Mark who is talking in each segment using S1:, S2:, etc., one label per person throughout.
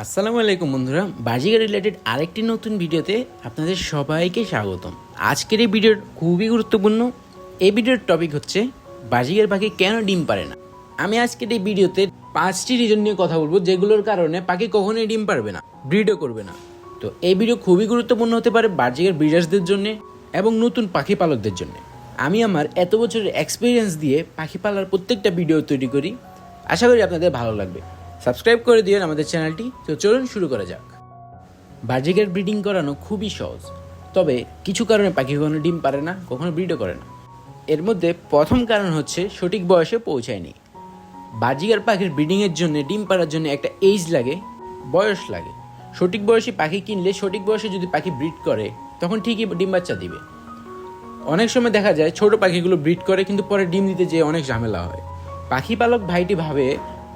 S1: আসসালামু আলাইকুম বন্ধুরা বাজিগার রিলেটেড আরেকটি নতুন ভিডিওতে আপনাদের সবাইকে স্বাগতম। আজকের এই ভিডিওর খুবই গুরুত্বপূর্ণ, এই ভিডিওর টপিক হচ্ছে, বাজিগার পাখি কেন ডিম পারে না? আমি আজকের এই ভিডিওতে পাঁচটি রিজন নিয়ে কথা বলব, যেগুলোর কারণে পাখি কখনোই ডিম পারবে না ব্রিডও করবে না। তো এই ভিডিও খুবই গুরুত্বপূর্ণ হতে পারে বাজিগার ব্রিডার্সদের জন্য এবং নতুন পাখি পালকদের জন্য। আমি আমার এত বছরের এক্সপিরিয়েন্স দিয়ে পাখি পালার প্রত্যেকটা ভিডিও তৈরি করি, আশা করি আপনাদের ভালো লাগবে। সাবস্ক্রাইব করে দিন আমাদের চ্যানেলটি। তো চলুন শুরু করা যাক। বাজিকের ব্রিডিং করানো খুবই সহজ। তবে কিছু কারণে পাখি কখনো ডিম পারে না, কখনো ব্রিডও করে না। এর মধ্যে প্রথম কারণ হচ্ছে সঠিক বয়সে পৌঁছায়নি। বাজিকার পাখির ব্রিডিংয়ের জন্য ডিম পাড়ার জন্য একটা এইজ লাগে, বয়স লাগে। সঠিক বয়সে পাখি কিনলে সঠিক বয়সে যদি পাখি ব্রিড করে, তখন ঠিকই ডিম বাচ্চা দিবে। অনেক সময় দেখা যায় ছোট পাখিগুলো ব্রিড করে, কিন্তু পরে ডিম দিতে যেয়ে অনেক ঝামেলা হয়। পাখি পালক ভাইটি ভাবে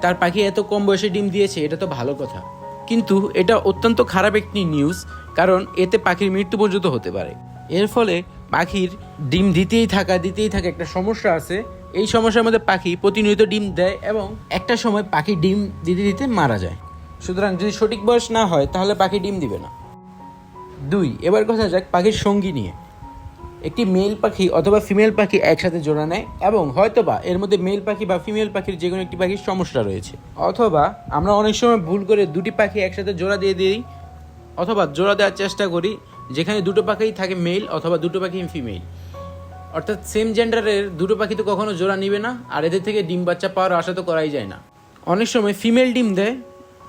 S1: তার পাখি এত কম বয়সে ডিম দিয়েছে, এটা তো ভালো কথা। কিন্তু এটা অত্যন্ত খারাপ একটি নিউজ কারণ এতে পাখির মৃত্যু পর্যন্ত হতে পারে। এর ফলে পাখির ডিম দিতেই থাকা দিতেই থাকা একটা সমস্যা আছে। এই সমস্যার মধ্যে পাখি প্রতিনিয়ত ডিম দেয় এবং একটা সময় পাখি ডিম দিতে দিতে মারা যায়। সুতরাং যদি সঠিক বয়স না হয়, তাহলে পাখি ডিম দিবে না। দুই, এবার কথা যাক পাখির সঙ্গী নিয়ে। একটি মেল পাখি অথবা ফিমেল পাখি একসাথে জোড়া নেয় এবং হয়তোবা এর মধ্যে মেল পাখি বা ফিমেল পাখির যে কোনো একটি পাখির সমস্যা রয়েছে। অথবা আমরা অনেক সময় ভুল করে দুটি পাখি একসাথে জোড়া দিয়ে দিই অথবা জোড়া দেওয়ার চেষ্টা করি যেখানে দুটো পাখিই থাকে মেল অথবা দুটো পাখি ফিমেল অর্থাৎ সেম জেন্ডারের দুটো পাখি তো কখনো জোড়া নিবে না, আর এদের থেকে ডিম বাচ্চা পাওয়ার আশা তো করাই যায় না। অনেক সময় ফিমেল ডিম দেয়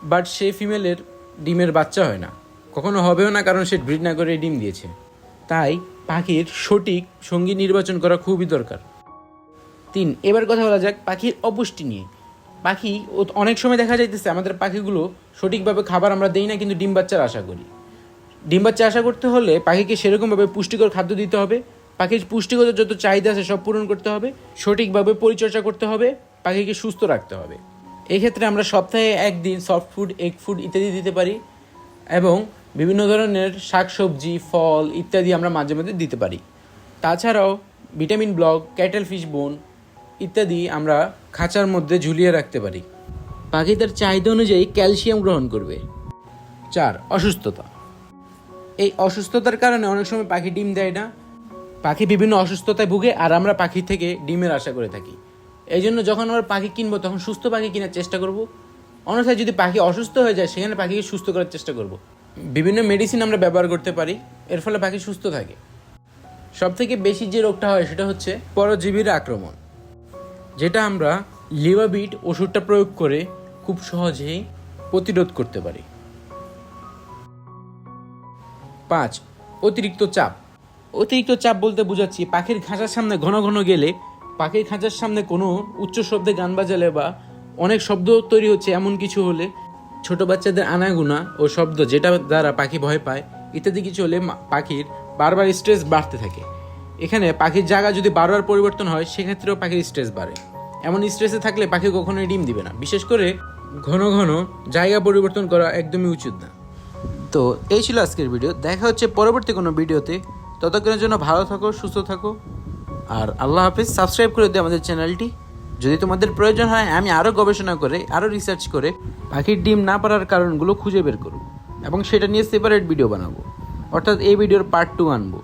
S1: বাট সে ফিমেলের ডিমের বাচ্চা হয় না। কখনো হবেও না, কারণ সে ব্রিড না করে ডিম দিয়েছে। তাই পাখির সঠিক সঙ্গী নির্বাচন করা খুবই দরকার। তিন, এবার কথা বলা যাক পাখির অপুষ্টি নিয়ে। পাখি অনেক সময় দেখা যাইতেছে আমাদের পাখিগুলো সঠিকভাবে খাবার আমরা দেই না, কিন্তু ডিম বাচ্চার আশা করি। ডিম বাচ্চা আশা করতে হলে পাখিকে সেরকমভাবে পুষ্টিকর খাদ্য দিতে হবে, পাখির পুষ্টিগত যত চাহিদা আছে সব পূরণ করতে হবে, সঠিকভাবে পরিচর্যা করতে হবে, পাখিকে সুস্থ রাখতে হবে। এক্ষেত্রে আমরা সপ্তাহে একদিন সফট ফুড এগ ফুড ইত্যাদি দিতে পারি এবং বিভিন্ন ধরনের শাকসবজি, ফল ইত্যাদি আমরা মাঝে মাঝে দিতে পারি। তাছাড়াও ভিটামিন ব্লক ক্যাটেল ফিশ বোন ইত্যাদি আমরা খাঁচার মধ্যে ঝুলিয়ে রাখতে পারি। পাখি তার চাহিদা অনুযায়ী ক্যালসিয়াম গ্রহণ করবে। চার, অসুস্থতা। এই অসুস্থতার কারণে অনেক সময় পাখি ডিম দেয় না। পাখি বিভিন্ন অসুস্থতায় ভুগে আর আমরা পাখি থেকে ডিমের আশা করে থাকি। এই জন্য যখন আমরা পাখি কিনবো, তখন সুস্থ পাখি কেনার চেষ্টা করব। অন্যথায় যদি পাখি অসুস্থ হয়ে যায়, সেখানে পাখিকে সুস্থ করার চেষ্টা করব। বিভিন্ন মেডিসিন আমরা ব্যবহার করতে পারি, এর ফলে পাখি সুস্থ থাকে। সব থেকে বেশি যে রোগটা হয় সেটা হচ্ছে পরজীবীর আক্রমণ, যেটা আমরা লিভাবিট ওষুধটা প্রয়োগ করে খুব সহজেই প্রতিরোধ করতে পারি। পাঁচ, অতিরিক্ত চাপ। অতিরিক্ত চাপ বলতে বোঝাচ্ছি, পাখির খাঁচার সামনে ঘন ঘন গেলে পাখির খাঁচার সামনে কোনো উচ্চ শব্দে গান বাজালে বা অনেক শব্দ তৈরি হচ্ছে, এমন কিছু হলে ছোট বাচ্চাদের আনাগুনা ও শব্দ যেটা দ্বারা পাখি ভয় পায়, ইত্যাদি কিছু হলে পাখির বারবার স্ট্রেস বাড়তে থাকে। এখানে পাখির জায়গা যদি বারবার পরিবর্তন হয়, সেক্ষেত্রেও পাখির স্ট্রেস বাড়ে। এমন স্ট্রেসে থাকলে পাখি কখনোই ডিম দিবে না। বিশেষ করে ঘন ঘন জায়গা পরিবর্তন করা একদমই উচিত না। তো এই ছিল আজকের ভিডিও দেখা হচ্ছে পরবর্তী কোনো ভিডিওতে ততক্ষণের জন্য ভালো থাকো, সুস্থ থাকো। আর আল্লাহ হাফিজ সাবস্ক্রাইব করে দিও আমাদের চ্যানেলটি যদি তোমাদের প্রয়োজন হয়, আমি আরও গবেষণা করে আরও রিসার্চ করে পাখির ডিম না পারার কারণগুলো খুঁজে বের করব এবং সেটা নিয়ে সেপারেট ভিডিও বানাবো। অর্থাৎ এই ভিডিওর পার্ট টু আনব।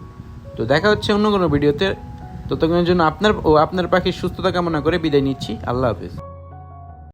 S1: তো দেখা হচ্ছে অন্য কোনো ভিডিওতে ততক্ষণের জন্য আপনার ও আপনার পাখির সুস্থতা কামনা করে বিদায় নিচ্ছি। আল্লাহ হাফিজ।